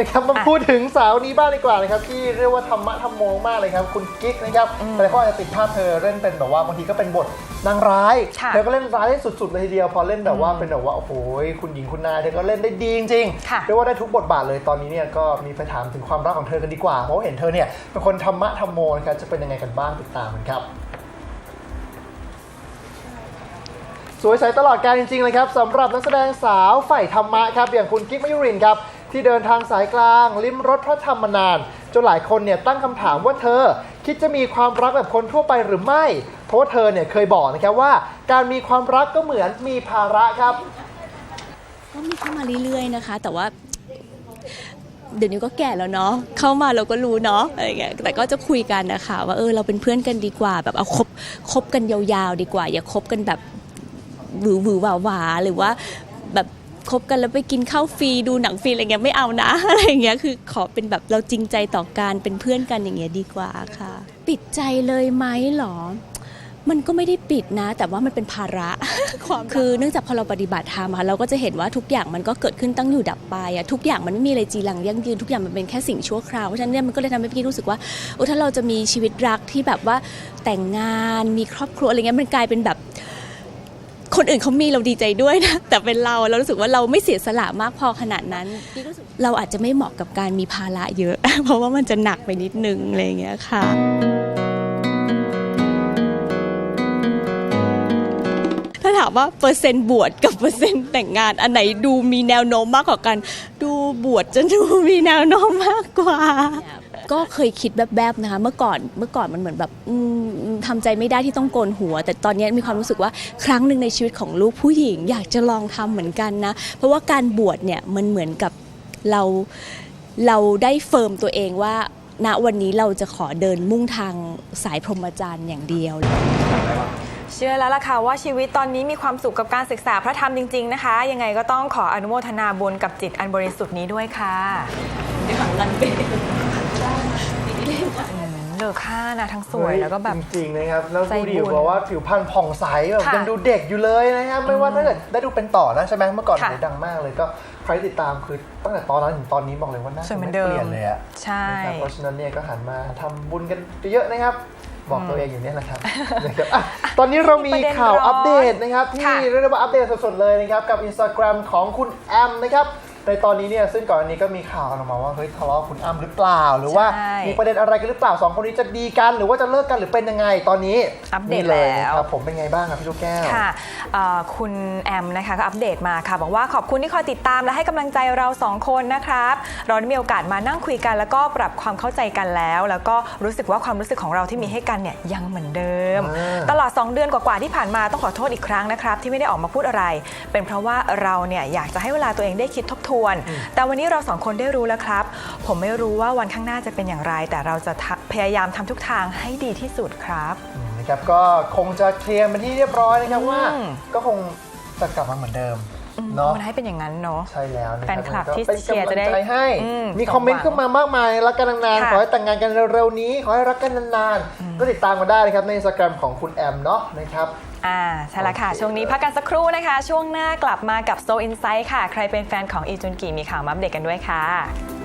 นะครับมาพูดถึงสาวนี้บ้างดีกว่านะครับที่เรียกว่าธรรมะธรรมโมมากเลยครับ คุณกิ๊กนะครับแต่ก็อาจจะติดภาพเธอเล่นเป็นแบบว่าบางทีก็เป็นบทนางร้ายค่ะเธอก็เล่นร้ายได้สุดๆเลยทีเดียวพอเล่นแบบว่าเป็นแบบว่าโอ้โหคุณหญิงคุณนายเธอก็เล่นได้ดีจริงค่ะๆเรียกว่าได้ทุกบทบาทเลยตอนนี้เนี่ยก็มีไปถามถึงความรักของเธอกันดีกว่าเพราะว่าเห็นเธอเนี่ยเป็นคนธรรมะธรรมโมนะครับจะเป็นยังไงกันบ้างติดตามกันครับสวยใสตลอดการจริงๆเลยครับสำหรับนักแสดงสาวฝ่ายธรรมะครับอย่างคุณกิ๊กมยุรินทร์ครับ ที่เดินทางสายกลาง ลิ้มรสพระธรรมมานาน จนหลายคนเนี่ยตั้งคำถามว่าเธอ คิดจะมีความรักแบบคนทั่วไปหรือไม่ เพราะว่าเธอเนี่ยเคยบอกนะครับว่า การมีความรักก็เหมือนมีภาระครับ ก็มีเข้ามาเรื่อยๆนะคะ แต่ว่า เดี๋ยวนี้ก็แก่แล้วเนาะเข้ามาเราก็รู้เนาะอะไรเงี้ยแต่ก็จะคุยกันนะคะว่าเออเราเป็นเพื่อนกันดีกว่า แบบเอาคบคบกันยาวๆดีกว่า อย่าคบกันแบบหวือหวือหวาหวาหรือว่าแบบ คบกันแล้วไปกินข้าวฟรีดูหนังฟรีอะไรเงี้ยไม่เอานะอะไรเงี้ยคือขอเป็นแบบเราจริงใจต่อการเป็นเพื่อนกันอย่างเงี้ยดีกว่าค่ะ ปิดใจเลยไหมหรอ มันก็ไม่ได้ปิดนะ แต่ว่ามันเป็นภาระความคือเนื่องจากพอเราปฏิบัติธรรมอะค่ะเราก็จะเห็นว่าทุกอย่างมันก็เกิดขึ้นตั้งอยู่ดับไปอะทุกอย่างมันไม่มีอะไรจีรังยั่งยืนทุกอย่างมันเป็นแค่สิ่งชั่วคราวเพราะฉะนั้นเนี่ยมันก็เลยทำให้พี่รู้สึกว่าโอ้ถ้าเราจะมีชีวิตรักที่แบบว่าแต่งงานมีครอบครัวอะไรเงี้ยมันกลายเป็นแบบ คนอื่นเขามีเราดีใจด้วยนะ แต่เป็นเราเรารู้สึกว่าเราไม่เสียสละมากพอขนาดนั้น เราอาจจะไม่เหมาะกับการมีภาระเยอะ เพราะว่ามันจะหนักไปนิดนึงอะไรอย่างเงี้ยค่ะถ้าถามว่าเปอร์เซ็นต์บวชกับเปอร์เซ็นต์แต่งงาน อันไหนดูมีแนวโน้มมากกว่ากัน ดูบวชจะดูมีแนวโน้มมากกว่า ก็เคยคิดแบบๆนะคะ เมื่อก่อนเมื่อก่อนมันเหมือนแบบอืมทำใจไม่ได้ที่ต้องโกนหัว แต่ตอนนี้มีความรู้สึกว่าครั้งหนึ่งในชีวิตของลูกผู้หญิง อยากจะลองทำเหมือนกันนะ เพราะว่าการบวชเนี่ยมันเหมือนกับเราเราได้เฟิร์มตัวเองว่าณวันนี้เราจะขอเดินมุ่งทางสายพรหมจรรย์อย่างเดียวเชื่อแล้วล่ะค่ะว่าชีวิตตอนนี้มีความสุขกับการศึกษาพระธรรมจริง ๆ นะคะ ยังไงก็ต้องขออนุโมทนาบุญกับจิตอันบริสุทธิ์นี้ด้วยค่ะอืมเหลือค่านะทั้งสวยแล้วก็แบบ จริงๆนะครับแล้วใจดูดิบุญบอกว่าผิวพรรณผ่องใสแบบค่ะยังดูเด็กอยู่เลยนะครับไม่ว่าถ้าเกิดได้ดูเป็นต่อนะใช่ไหมเมื่อก่อนค่ะ โหดังมากเลยก็ใครติดตามคือตั้งแต่ตอนนั้นถึงตอนนี้บอกเลยว่าหน่าสวยเหมืไม่อนเดิมเปลี่ยนเลยอะใช่ นะครับเพราะฉะนั้นเนี่ยก็หันมาทำบุญกันเยอะๆนะครับ บอกตัวเองอยู่เนี่ยแหละครับนะครับอะตอนนี้เรามีข่าวอนอัปเดตนะครับที่ค่ะ เรียกได้ว่าอัปเดตสดๆเลยนะครับกับ Instagram ของคุณแอมนะครับ ในตอนนี้เนี่ยซึ่งก่อนอันนี้ก็มีข่าวกันออกมาว่าเฮ้ยทะเลาะกับคุณอ้ำหรือเปล่า หรือว่าใช่ มีประเด็นอะไรกันหรือเปล่าสองคนนี้จะดีกัน หรือว่าจะเลิกกันหรือเป็นยังไงตอนนี้อัปเดตนี่เลยแล้วนะครับผมเป็นไงบ้างครับพี่ลูกแก้ว ค่ะเอ่อคุณแอมนะคะก็อัปเดตมาค่ะ บอกว่าขอบคุณที่คอยติดตามและให้กำลังใจเราสองคนนะครับ เราได้มีโอกาสมานั่งคุยกัน แล้วก็ปรับความเข้าใจกันแล้ว แล้วก็รู้สึกว่าความรู้สึกของเราที่มีให้กันเนี่ยยังเหมือนเดิม อ่า ตลอด 2 เดือนกว่าๆที่ผ่านมาต้องขอโทษอีกครั้งนะครับ ที่ไม่ได้ออกมาพูดอะไร เป็นเพราะว่าเราเนี่ยอยากจะให้เวลาตัวเองได้คิดทบทวน แต่วันนี้เราสองคนได้รู้แล้วครับ ผมไม่รู้ว่าวันข้างหน้าจะเป็นอย่างไร แต่เราจะทำพยายามทำทุกทางให้ดีที่สุดครับอืมนะครับก็คงจะเคลียร์เป็นที่เรียบร้อยนะครับอืมว่า ก็คงจะกลับมาเหมือนเดิมอืม เนาะมันให้เป็นอย่างนั้นเนาะใช่แล้วนะแฟนคลับที่เป็นเชียร์จะได้กำลังใจให้อืมมีคอมเมนต์ขึ้นมามากมายรักกันนานๆค่ะขอให้แต่งงานกันเร็วๆนี้ ขอให้รักกันนานๆก็ติดตามกันได้นะครับในอินสตาแกรมของคุณแอมเนาะนะครับอ่าใช่แล้วค่ะ ช่วงนี้พักกันสักครู่นะคะ ช่วงหน้ากลับมากับ So Insight ค่ะ ใครเป็นแฟนของอีจุนกีมีข่าวมาอัปเดตกันด้วยค่ะ